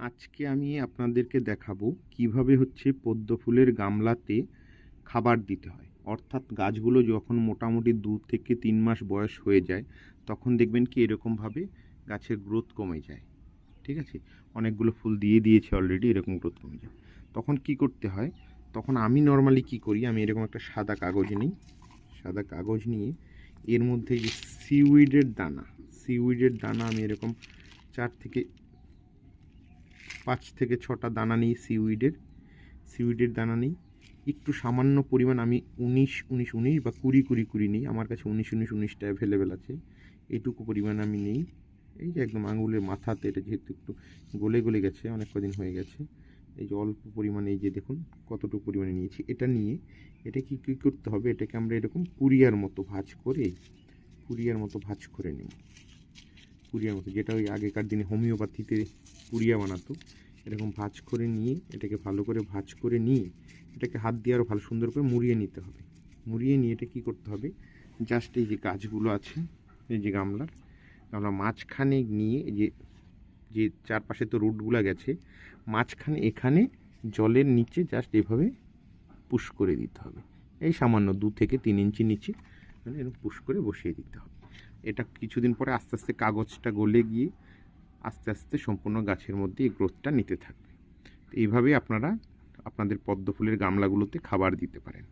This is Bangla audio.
আজকে আমি আপনাদেরকে দেখাবো কীভাবে হচ্ছে পদ্ম ফুলের গামলাতে খাবার দিতে হয়। অর্থাৎ গাছগুলো যখন মোটামুটি দু থেকে তিন মাস বয়স হয়ে যায়, তখন দেখবেন কি এরকমভাবে গাছের গ্রোথ কমে যায়। ঠিক আছে? অনেকগুলো ফুল দিয়ে দিয়েছে অলরেডি এরকম গ্রোথ কমে যায়। তখন কি করতে হয়? তখন আমি নর্মালি কি করি, আমি এরকম একটা সাদা কাগজ নিই। সাদা কাগজ নিয়ে এর মধ্যে যে সিউইডের দানা সিউইডের দানা আমি এরকম চার থেকে পাঁচ থেকে ছটা দানা নিই সিউইডের সিউইডের দানা নিই। একটু সামান্য পরিমাণ আমি উনিশ উনিশ উনিশ বা কুড়ি কুড়ি কুড়ি নিই। আমার কাছে উনিশ উনিশ, উনিশটা অ্যাভেলেবেল আছে। এইটুকু পরিমাণ আমি নিই। এই যে একদম আঙুলের মাথাতে এটা যেহেতু একটু গলে গলে গেছে, অনেক কদিন হয়ে গেছে। এই যে অল্প পরিমাণে এই যে দেখুন কতটুকু পরিমাণে নিয়েছি। এটা নিয়ে এটা কি, কী করতে হবে? এটাকে আমরা এরকম পুরিয়ার মতো ভাজ করে পুরিয়ার মতো ভাজ করে নিই। পুরিয়ার মতো, যেটা ওই আগেকার দিনে হোমিওপ্যাথিতে পুরিয়া বানাতো। এরকম ভাজ করে নিয়ে, এটাকে ভালো করে ভাজ করে নিয়ে, এটাকে হাত দিয়ে আরও ভালো সুন্দর করে মুড়িয়ে নিতে হবে। মুড়িয়ে নিয়ে এটা কী করতে হবে? জাস্ট এই যে গাছগুলো আছে, এই যে গামলার গামলা মাঝখানে নিয়ে যে যে চারপাশে তো রুটগুলো গেছে, মাঝখানে এখানে জলের নিচে জাস্ট এভাবে পুশ করে দিতে হবে। এই সামান্য দু থেকে তিন ইঞ্চি নিচে মানে এরকম পুশ করে বসিয়ে দিতে হবে। এটা কিছুদিন পরে আস্তে আস্তে কাগজটা গলে গিয়ে আস্তে আস্তে সম্পূর্ণ গাছের মধ্যে এই গ্রোথটা নিতে থাকবে। এইভাবে আপনারা আপনাদের পদ্ম ফুলের গামলাগুলোতে খাবার দিতে পারেন।